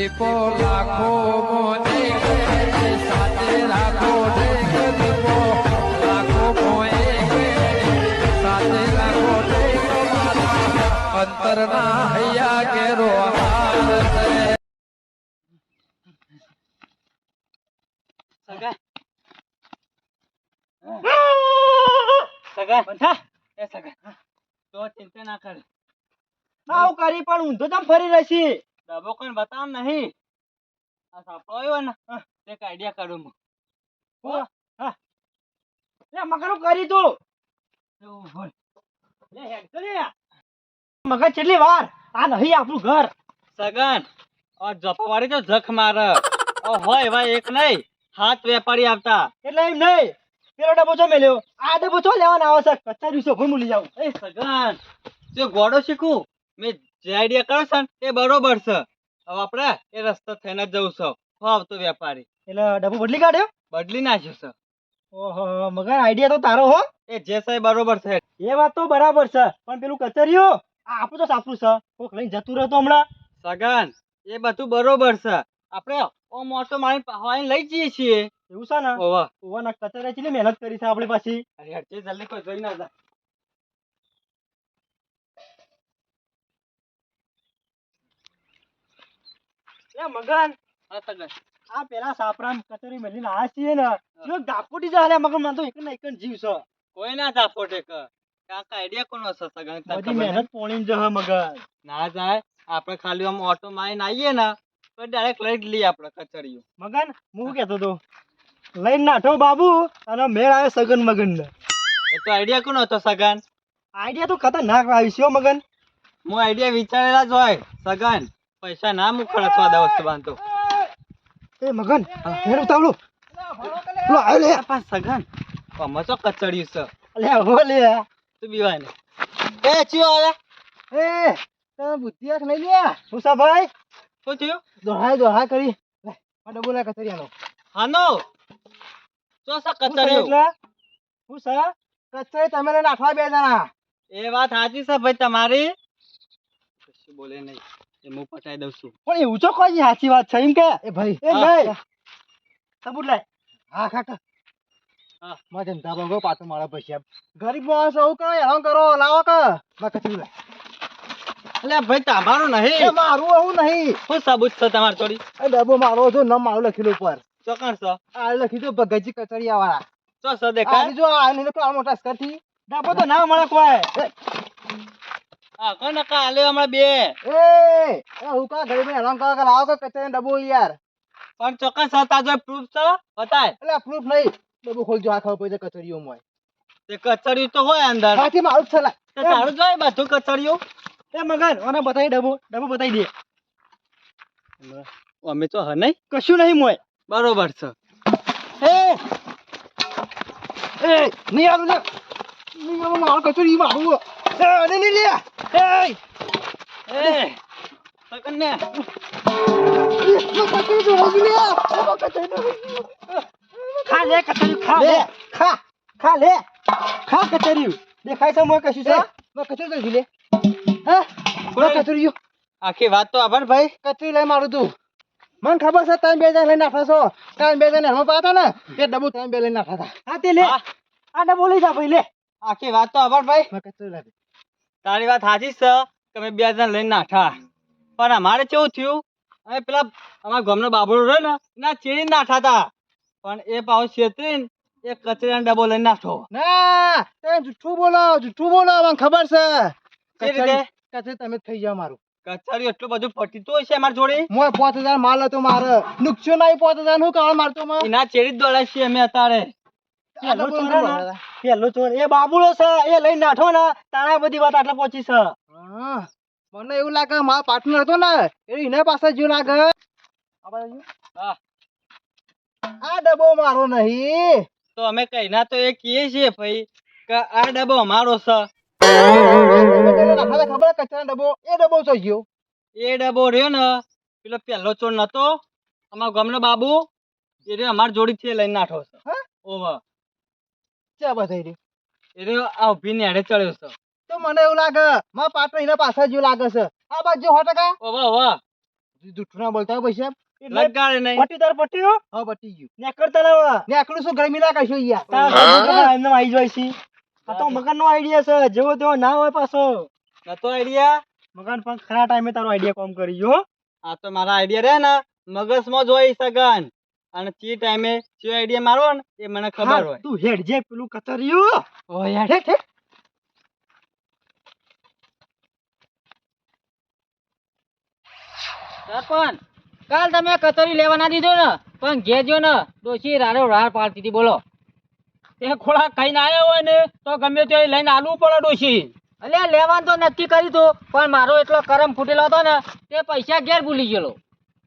દીપો લાખો મોને સાથે રાખો દીપો લાખો મોએ સાથે રાખો અંતરના હૈયા કેરો હાથ સગા. સગા. બંધા. એ સગા. તો ચિંતા ના કરે. ના હું કરી પણ ઊંધો તમ ફરી રહેશી? ડબો કોઈ બતાવ નહીં. આ સાપડો આવ્યો ને તે એક આઈડિયા કાઢું હું. લે મગર કરી તું. લે હેડ તો કેટલી વાર? આ નહીં આપણું ઘર. સગન આ જપાવાળી તો જખ મારે. ઓ હોય એવા એક નહીં. હાથ વેપારી આવતા. એટલે એમ નહીં. પેલો ડબ્બો છો મેલ્યો. આ ડબ્બો છો લેવાનો આવે છે. કચ્ચા દિવસો ભૂલ જાવ એ સગન જો ગોડો શીખું? મેં જે આઈડિયા કર્યો છે ને એ બરોબર છે. હવે આપણે એ રસ્તો થઈને જ જવું છે. આવતો વેપારી. એટલે ડબ્બો બદલી કાઢ્યો? બદલી નાખ્યો છે. ઓહો મગર આઈડિયા તો તારો હો. એ જે સાહેબ બરોબર છે. એ વાત તો બરાબર છે પણ પેલું કચેરીઓ આ આપણું તો સાપરું છે. કોક લઈને જતું રહેતો હમણાં. સગન એ બધું બરોબર છે. આપણે ઓ મોટો મારી પાવાની લઈ જઈએ છીએ. એવું છે ને? ઓવા ઓવાના કચરિયા ચેટલી મહેનત કરી છે આપણી પાછી. અરે જલ્દી કોઈ જોઈ ના એ મગન હા સગન આ પેલા સાપરામ કચરી મેલીને આયા છીએ ને જો દાપોટી જાય મગર મને તો એક ને એક જીવ છે. કોઈ ના જા ટેક કાકા આઈડિયા કોનો છે સગન બધી મહેનત પોણી જહ મગર ના જાય આપણે ખાલી આમ ઓટો મારીને આવીએ ને તો ડાયરેક્ટ લઈ લઈએ આપણે કચડિયું મગન હું કહેતો તો લઈને નાઠો બાબુ અને મેળ આવે સગન મગન ને એ તો આઈડિયા કોનો હતો સગન? આઈડિયા તો ખતરનાક આવી છે મગન. હું આઈડિયા વિચારેલા જ હોય સગન. પૈસા ના મુખ અથવા છું બાંધો એ મગન હેડ ઉતાવળો. લો આયો લે. પાસ સગન આમાં તો કચડ્યું છે. લે હો લે. તું બીવાય ને એ ચિયો આલે એ તમે બુદ્ધિ આખ નહીં લે હુસા ભાઈ શું થયું? દોહાય દોહા કરી. લે આ ડબોલા કચરિયાનો હાનો. ચો સા હું એટલે હું સા કચરે તમે લઈને નાઠવા બે જણા એ વાત સાચી છે ભાઈ તમારી. કશું બોલે નહીં. હું પટાઈ દઉં છું. પણ એવું તો કોઈ સાચી વાત છે? એમ કે? એ ભાઈ. એ હા. સબૂત લાય. હા કાકા હા. માં જનતા બંગો પાછો મારા પૈસા ગરીબ માણસ આવું કરો હેરાન કરો લાવો કે? મેં કચરું લાય. અલે ભાઈ તમારું એ નહીં મારું આવું નહીં. શું સબૂત છે તમારી થોડી? એ ડબ્બો મારો છો નામ મારું લખેલું ઉપર. ચોકણ છો? આ લખી દો ભગતજી કચરિયા વાળા ચો સો આ દેખાય જો આ નીલો કાળ મોટા સ્કરથી. ડબ્બો તો ના મળે કોઈ. હા કોણ નકા હમણાં બે. એ કરો કે લાવો કે કચરિયા ડબ્બો યાર પણ ચોક્કસ તાર જો પ્રૂફ છે બતાય. એટલે પ્રૂફ નહીં ડબ્બો ખોલજો આ પડી જાય કચરિયો મોય તે તો હોય અંદર. સાચી મારું છે લા. તે તારું જોય બધું કચડિયું એ મગન બતાવી ડબો ડબ્બો બતાવી દે. અમે તો હ નહીં. કશું નહીં મોય. બરોબર છે. એ એ નહીં આવું લે નહીં આવું મારું કચોરી મારું એ એ સગન ને કચોરી તો હોગી લે એમાં કચોરી તો હોગી. ખા લે કચોરી ખા લે ખા ખા લે. ખા કચોરી દેખાય છે મોય કશું છે? મેં કચોરી તો લે. હા? કોઈ કચોરી આખી વાત તો આભાર ભાઈ. કચરી લઈ મારું તું. મને ખબર છે તમે બે જણ લઈને નાખા છો. તમે બે જણ હેમાં પાતા ને એ ડબ્બુ તમે બે લઈને નાખા હતા. હા તે લે. આ ડબ્બો લઈ જા ભાઈ લે. આખી વાત તો આભાર ભાઈ. મેં કચોરી લાવી તારી વાત સાચી છે કે મેં બે જણ લઈને નાઠા પણ અમારે કેવું થયું? અમે પેલા અમારા ગામનો બાબરો રહ્યો ને એના ચીડી નાઠા હતા. પણ એ પાવ છેતરીને એ કચરાનો ડબ્બો લઈને નાઠો ના જુઠ્ઠું બોલો જુઠ્ઠું બોલો મને ખબર છે. કચરી તમે થઈ જાવ મારું. કચરિયું એટલું બધું પટીતું હશે છે અમારી જોડે? મોય પાંચ હજાર માલ હતો મારે. નુકસાન નહીં પાંચ હજારનું કાળ મારતો એના ચેડી જ દોડાય છે અમે અત્યારે. પેલો ચોર ને, પેલો એ બાબુલો છે. એ લઈને નાઠો ને. તારા બધી વાત આટલા પહોંચી છે. મને એવું લાગે મારો પાર્ટનર હતો ને એ એને પાસે જેવું લાગે. આ જો. ડબ્બો મારો નહીં. તો અમે કહીના તો એ કહીએ છીએ ભાઈ કે આ ડબ્બો અમારો છે. ખબર કચરા ડબ્બો? એ ડબ્બો તો ગયો એ ડબ્બો રહ્યો ને પેલો પહેલો ચોર નતો. અમારા ગામનો બાબુ એ રહ્યો જોડી છે લઈને નાઠો છે. હા? ચા બધાઈ ચડ્યો છે. તો મને એવું લાગે મારા પાર્ટનર એના પાસે જેવું લાગે છે. આ બાજુ સો ટકા. ઓહો ઓહો જૂઠું ના બોલતા પૈસા લગાડે નહીં. પટ્ટી તાર પટ્ટી હા. પટી ગયું. નેકર તલાવ ને શું ગરમી ના કશું યાર તારા એમને આવી જાય છે. આ તો મકાન નો આઈડિયા છે. જેવો તેવો ના હોય પાછો. નતો આઈડિયા મકાન પણ ખરા ટાઈમે તારો આઈડિયા કોમ કરી આ તો મારા આઈડિયા રે ને. મગજમાં જ હોય સગન. અને ચી ટાઈમે જે આઈડિયા મારો ને એ મને ખબર હોય. તું હેડ જે પેલું કતરિયું ઓ હેડ હેડ સરપંચ કાલ તમે કતરી લેવા ના દીધો ને પણ ઘેજો ને ડોશી રાડો રાડ પાડતી હતી બોલો. એ ખોળા ખાઈને આવ્યો હોય ને તો ગમે તે લઈને આલવું પડે ડોશી. અલ્યા લેવાનું તો નક્કી કરી તું પણ મારો એટલો કરમ ફૂટેલો હતો ને તે પૈસા ઘેર ભૂલી ગયેલો.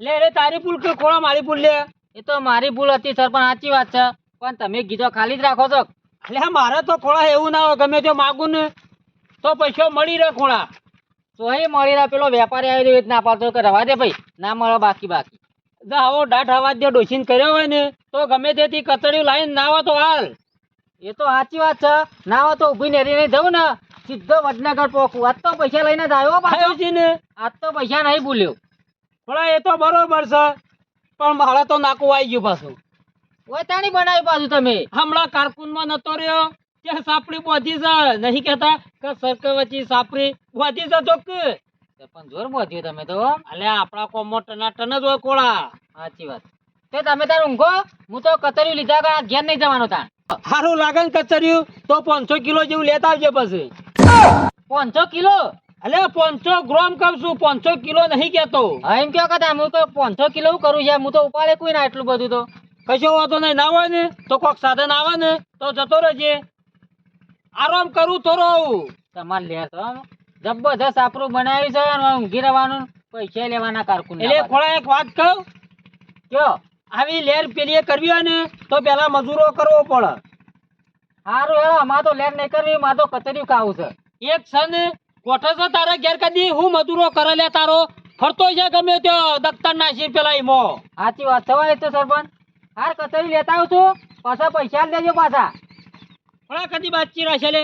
લે રે તારી ભૂલ કે ખોળા મારી ભૂલ લે. એ તો મારી ભૂલ હતી સર પણ સાચી વાત છે. પણ તમે કીધો ખાલી જ રાખો છો. એટલે મારે તો ખોળા એવું ના હોય ગમે તે માગું ને તો પૈસો મળી રહે ખોળા. એ મળી રહ્યા પેલો વેપારી આવ્યો એ જ ના પાડતો કે રવા દે ભાઈ ના મળે બાકી બાકી. જો આવો દાઢ હવા દે ડોસીને કર્યો હોય ને તો ગમે તેથી કચડિયું લાવીને ના આવે તો હાલ. એ તો સાચી વાત છે. ના હોય તો ઊભી નેરી નહીં જવું ને. સીધો વડનગર પોકું. આજ તો પૈસા લઈને જ આવ્યો પાછો. છે ને. આજ તો પૈસા નહીં ભૂલ્યો. ખોળા એ તો બરોબર છે. પણ મારે તો નાકું આવી ગયું પાછું. ઓય બનાવી પાછું તમે. હમણાં કારકુનમાં નતો રહ્યો કે સાપડી બોધી છે નહીં કહેતા કે સરકવચી સાપડી બોધી છે તો પણ જોર બોધ્યું તમે તો અલ્યા આપણા કોમો ટના ટન જ હોય કોળા. સાચી વાત. તે તમે તાર ઊંઘો હું તો કચરિયું લીધા આ ઘેર નહીં જવાનો તાર સારું લાગે ને કચરિયું તો પાંચસો કિલો જેવું લેતા આવજે પછી. પાંચસો કિલો? અલે પાંચસો ગ્રામ કહું છું પાંચસો કિલો નહીં કેતો એમ કયો કદા હું તો પાંચસો કિલો કરું છે હું તો ઉપાડે કોઈ ના એટલું બધું તો. કશો વાંધો નહીં ના હોય ને તો કોક સાધન આવે ને તો જતો રહેજે. આરામ કરું તો રહું. તમારે લે તો આમ. જબરદસ્ત આપણું બનાવ્યું છે અને ઊંઘી રહેવાનું પૈસા લેવાના કારકુન એટલે ખોળા એક વાત કહું. કયો આવી લેર પેલી કરવી હોય ને તો પેલા મજૂરો કરવો પડે. સારું હેડો અમારે તો લેર નહીં કરવી મારે તો કચેરી ખાવું છે. એક સન ગોઠે છે તારે ઘેર કદી હું મજૂરો કરે લે તારો. ફરતો છે ગમે ત્યાં દફતર નાસી પેલા ઈમો સાચી વાત છે હોય તો સરપંચ. હાર કચરી લેતા આવું છું પાછા પૈસા લેજો પાછા. થોડા કદી બાચી રહેશે લે?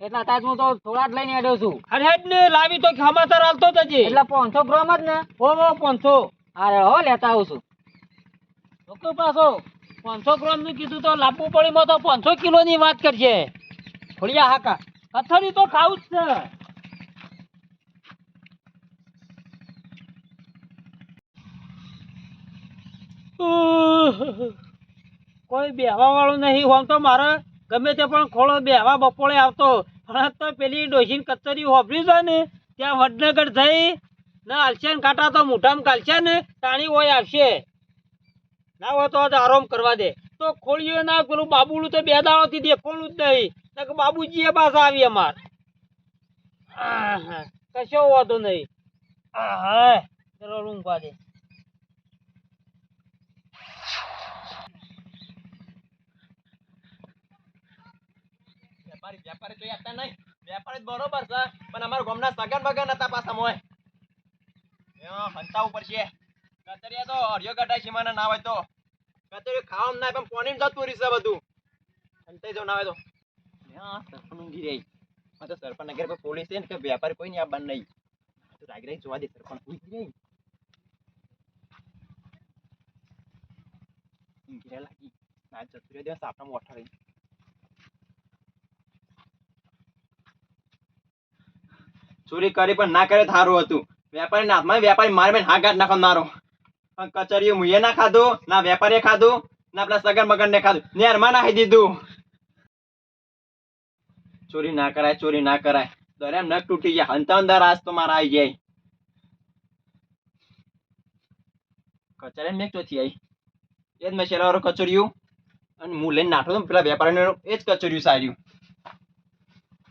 એટલા તાજ હું તો થોડા જ લઈને આવ્યો છું. અરે હેડ ને લાવી તો ખમાતર હાલતો જજે એટલે પાંચસો ગ્રામ જ ને. ઓ ઓ પાંચસો. અરે હો લેતા આવું છું. તો પાછો. પાંચસો ગ્રામનું કીધું તો લાવવું પડી તો પાંચસો કિલો ની વાત કરશે થોડી હાકા. અથડી તો ખાવું જ છે. કોઈ બેહવા વાળું નહીં હોમ તો મારે ગમે તે પણ ખોળો બેહવા બપોરે આવતો. પણ તો પેલી ડોસીન કચરી હોભરી છે ને, ત્યાં વડનગર થઈ ને આલશે ને કાંટા તો મોઢામાં કાલશે ને તાણી હોય આવશે. ના હોય તો આરામ કરવા દે. તો ખોળીઓ ના પેલું બાબુલું તો બે દાડોથી દેખોલું જ નહીં. કે બાબુજી એ પાસે આવી અમાર. કશો વાંધો નહીં. આહા, ચલો વેપારી વેપારી તો આપતા વેપારી બરોબર છે પણ અમારા ગામના સગન બગન હતા પાછા મોય હંતા ઉપર છે કતરિયા તો હરિયો ગઢા સીમાના ના હોય તો. કતરિયો ખાવામાં ના પણ પોણી જતું રહી છે બધું. હંતાઈ જો ના હોય તો. યા સરપંચ ઊંઘી રહી. આ તો સરપંચ નગર પર પોલીસ છે ને કે વેપારી કોઈ નહીં આવવાનું નહીં તો રાગી રહી જોવા દે સરપંચ. ઊંઘી રહી. ઊંઘી રહ્યા લાગી. ના જતું રહ્યો દિવસ આપણા મોઠા રહી. ચોરી કરી પણ ના કરે થારું હતું. વેપારી ના હાથમાં, વેપારી મારે મારી હા ગાંઠ નાખો મારો પણ કચરિયું મુએ ના ખાધું, ના વેપારીએ ખાધું, ના પેલા સગન મગન ને ખાધું. નેરમાં નાખી દીધું. ચોરી ના કરાય, ચોરી ના કરાય. દરે એમ નખ તૂટી જાય હંતા અંદર આજ તો મારા આવી જાય કચરિયા મેં ચોથી આવી એ જ મેં શેલા કચરિયું અને હું લઈને નાઠો તો પેલા વેપારીને એ જ કચરિયું સાર્યું.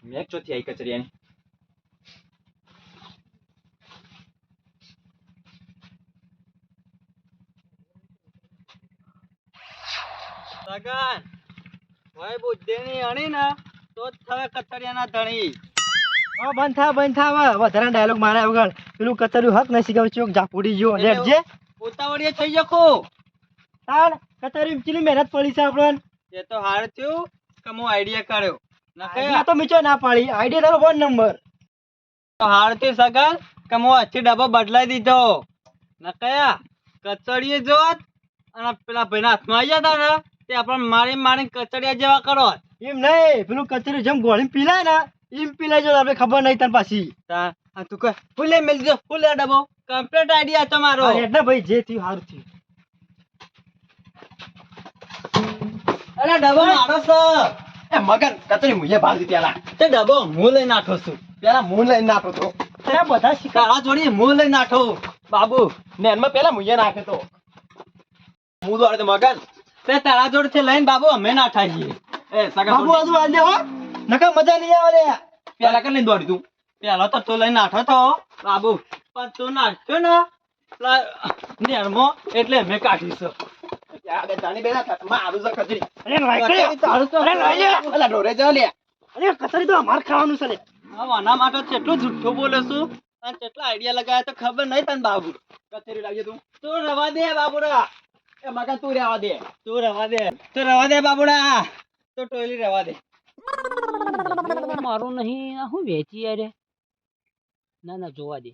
મેં ચોથી આવી કચરિયાની સગન ભાઈ બુદ્ધિ ની અણી ને. તો જ થવે કચરિયાના ધણી. હા બંધ થા બંધ થા હવે ડાયલોગ મારા વગર પેલું કતર્યું હક નહીં શીખવ ચોક ઝાપુડી ગયો લેટ જે. ઉતાવળીએ થઈ જકો તાણ કતર્યું ચીલી મહેનત પડી છે આપણને? એ તો હાર થયું કે હું આઈડિયા કર્યો. નકે તો મીચો ના પાડી. આઈડિયા તારો ફોન નંબર તો હારથી સગન કે હું અચ્છી ડબ્બો બદલાઈ દીધો. નકયા કચડીએ જોત અને પેલા ભાઈના હાથમાં આવી જતા ને તે આપણે મારી મારી કચડિયા જેવા કરો. એમ નહીં પેલું કચેરી જેમ ગોળી પીલાય ને એમ પીલાય જો આપણે ખબર નહીં તને પાછી. તા તું કહ ફૂલે મેલી દો ફૂલે ડબો. કમ્પ્લીટ આઈડિયા તમારો. એટલે ભાઈ જે થયું સારું થયું. અરે ડબો. મારો છો? એ મગન કચરી મુજે ભાગી પેલા. તે ડબો હું લઈ નાખો છું. પેલા મૂન લઈ નાખો તો અરે બધા શિકારા તારા જોડી હું લઈ નાખો. બાબુ નેનમાં પેલા મુજે નાખે તો. હું દોડે મગન. તે તારા જોડે લઈને બાબુ અમે નાઠા છીએ એ સગા બાબુ બાબુ આજે હો? નકર મજા નહીં આવે લે. પેલા કને દોડી તું. પેલો તો તું લઈને નાઠો તો બાબુ પણ તું નાખ્યો ને. પેલા નેરમાં એટલે અમે કાઢીશું આગળ જાણી બેના થતમાં આરું છે કચરી અરે લાઈ તારું તો અરે લાઈ લે. ઢોરે જા લે. અરે કચરી તો અમારે ખાવાનું છે લે. આના માટે કેટલું જુઠ્ઠું બોલે છું અને કેટલા આઈડિયા લગાવ્યા તો ખબર નહીં તને બાબુ. કચેરી લાવજે તું. તું રવા દે બાબુડા. એ મગન તું રહેવા દે. તું રવા દે. તું રવા દે બાબુડા. તો ટોયલી રહેવા દે. મારું નહીં આ હું વેચી યાર ના ના જોવા દે.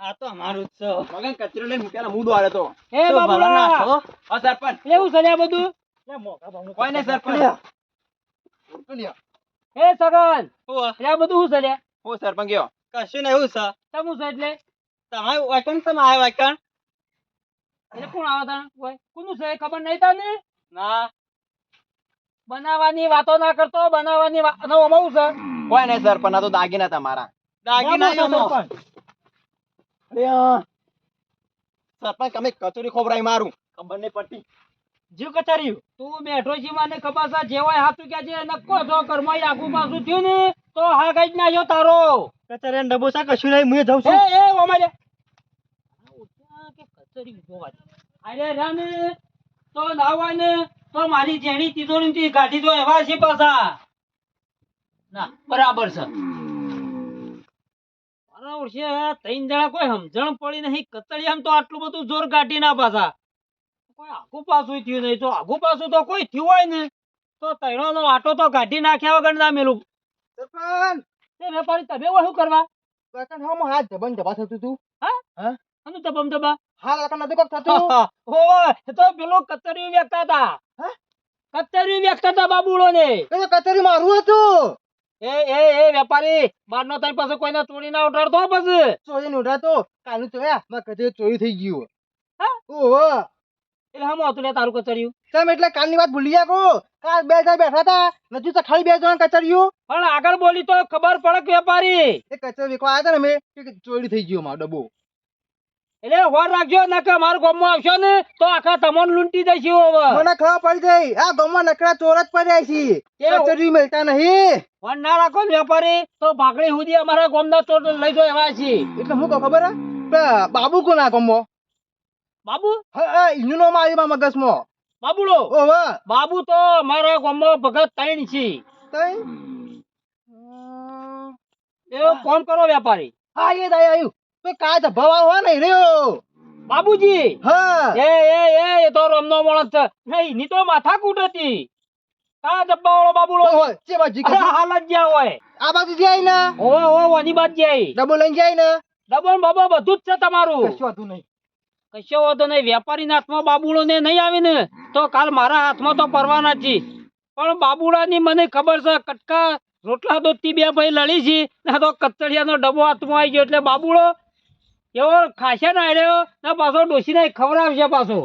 આ તો અમારું જ છે. મગન કચરો લઈને પેલા હું દોડે તો. એ નાખો. હા સરપંચ. એવું છે આ બધું? લે કોઈ નહીં સરપંચ. એ સગન! હું લે બધું શું છે હું સરપંચ ગયો. કશું નહીં એવું છે. તમું છે એટલે? તમારે વાકણ છે મારે વાકણ એટલે કોણ આવે તને કોઈ? કોનું છે ખબર નહીં તને? ના. બનાવવાની વાતો ના કરતો બનાવવાની વાતો અમાવું છે. કોઈ નહીં સરપંચ આ તો દાગીના તમારા. દાગીના સરપંચ. અરે આ. સરપંચ તમે કચોરી ખોબરાઈ મારું. ખબર નહીં પડતી. જીવ કચર્યું? તું બેઠો છે મને ખબર છે હાથું કે છે નક્કો જો કર્મ આગુ પાછું થયું ને તો હા કઈ જ નાખ્યો તારો. સા કશું નહીં હું જાઉં એ છું એ ઓમાલે કે કચરી જોવા દે. અરે રા તો નાવા ને. તો મારી જેણી તિજોરી કાઢી તો એવા છે પાછા. ના બરાબર છે. બરાબર છે ત્રણ જણા કોઈ સમજણ પડી નહીં. કતળિયામાં તો આટલું બધું જોર કાઢી ના પાછા. કોઈ આગુ પાછું થયું નહીં. તો આગુ પાછું તો કોઈ થયું હોય ને તો તૈણો આટો તો કાઢી નાખ્યા વગર ના મેલું. તે વેપારી તમે શું કરવા? હા હાથ જબન જબા થતું તું? અને તબમ તબા હા કાકા નતું કોક થતું? એ તો પેલો કતરી વેચતા હતા? કતરી વેચતા હતા બાબુડો ને એ કચરી મારું હતું. એ એ એ વેપારી બાર નો તારી પાસે કોઈને તોડી ના ઉઠાડતો પછી ચોરી નું ઉઠાતો કાલનું ચોયા મારે કચરી ચોરી થઈ ગયું હા? ઓહો. એટલે હમ હતું લે તારું કચરિયું? તમે એટલે કાલની વાત ભૂલી કો? કાલ બે જણ બેઠા હતા નથી તો ખાલી બે જણ કચરિયું. પણ આગળ બોલી તો ખબર પડે વેપારી. એ કચરો વેકવા આવ્યા હતા ને મેં ચોરી થઈ ગયો મારો ડબ્બો. એટલે હોર રાખજો ના કે મારા ગામમાં આવશો ને તો આખા તમોન લૂંટી જશે હવે. મને ખબર પડી ગઈ. આ ગામમાં નકરા ચોર જ પડ્યા છે? કચરી મળતા નહીં. હોર ના રાખો વેપારી તો ભાગડી સુધી અમારા ગામના ચોર લઈ જો એવા છે. એટલે હું કહું ખબર હે? બાબુ કોણ આ ગામમાં? બાબુ? હા એનું નામ આવ્યું મારા મગજમાં. બાબુડો? ઓહો બાબુ તો મારા ગામમાં ભગત તૈણ છે. તૈણ? એવું કોણ કરો વેપારી. હા એ દાય આવ્યું તો કાય ભવા હોય ને રહ્યો. બાબુજી. હા. એ એ તો રમનો મોણસ છે. નહીં ની તો માથા કૂટ હતી. કા ડબ્બા વાળો બાબુડો ઓહો ચે બાજુ અરે કશું? હાલ જ જ્યાં હોય. આ બાજુ જાય ને? ઓવે ઓવે વાની બાદ જાય ડબો લઈને જાય ને? ડબો ને બધું જ છે તમારું. કશું વાંધો નહીં. કશો વાંધો નહીં વેપારીના હાથમાં બાબુડો ને નહીં આવી ને તો કાલ મારા હાથમાં તો પરવાના જ પણ બાબુડાની મને ખબર છે કટકા રોટલા દોધથી બે ભાઈ લડી છે ને તો કચડિયાનો ડબ્બો હાથમાં આવી ગયો એટલે બાબુડો એવો ખાશે ને આવ્યો ને પાછો ડોસીને ખવડાવશે પાછો.